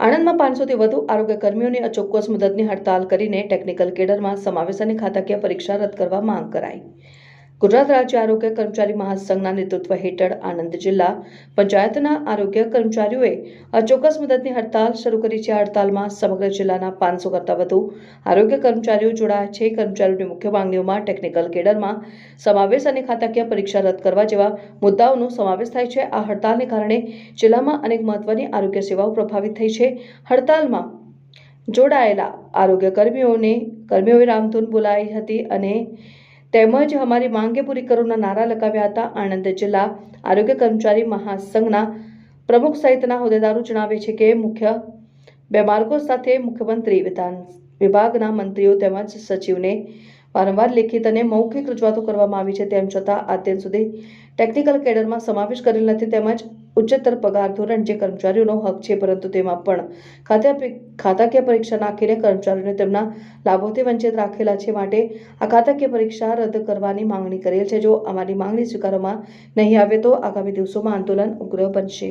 આણંદમાં પાંચસોથી વધુ આરોગ્ય કર્મીઓની અચોક્કસ મુદતની હડતાલ કરીને ટેકનિકલ કેડરમાં સમાવેશ અને ખાતાકીય પરીક્ષા રદ કરવા માંગ કરાઈ. ગુજરાત રાજ્ય આરોગ્ય કર્મચારી મહાસંઘના નેતૃત્વ હેઠળ આણંદ જિલ્લા પંચાયતના આરોગ્ય કર્મચારીઓએ અચોક્કસ મુદતની હડતાલ શરૂ કરી છે. હડતાલમાં સમગ્ર જિલ્લાના પાંચસો કરતાં વધુ આરોગ્ય કર્મચારીઓ જોડાયા છે. કર્મચારીઓની મુખ્ય માંગણીઓમાં ટેકનિકલ કેડરમાં સમાવેશ અને ખાતાકીય પરીક્ષા રદ કરવા જેવા મુદ્દાઓનો સમાવેશ થાય છે. આ હડતાલને કારણે જિલ્લામાં અનેક મહત્વની આરોગ્ય સેવાઓ પ્રભાવિત થઈ છે. હડતાલમાં જોડાયેલા આરોગ્ય કર્મીઓને કર્મીઓએ રામધૂન બોલાવી હતી અને તેમજ અમારી માંગે પૂરી કરોના નારા લગાવ્યા હતા. આણંદ જિલ્લા આરોગ્ય કર્મચારી મહાસંઘના પ્રમુખ સહિતના હોદ્દેદારો જણાવે છે કે મુખ્ય બે માર્ગો સાથે મુખ્યમંત્રી વિધાન વિભાગના મંત્રીઓ તેમજ સચિવને વારંવાર લેખિત અને મૌખિક રજૂઆતો કરવામાં આવી છે. તેમ છતાં અત્યાર સુધી ટેકનિકલ કેડરમાં સમાવેશ કરેલ નથી. તેમજ ઉચ્ચતર પગાર ધોરણ જે કર્મચારીઓનો હક છે, પરંતુ તેમાં પણ ખાતા ખાતાકીય પરીક્ષા નાખીને કર્મચારીઓને તેમના લાભોથી વંચિત રાખેલા છે માટે આ ખાતાકીય પરીક્ષા રદ કરવાની માંગણી કરેલ છે. જો અમારી માંગણી સ્વીકારવામાં નહીં આવે તો આગામી દિવસોમાં આંદોલન ઉગ્ર બનશે.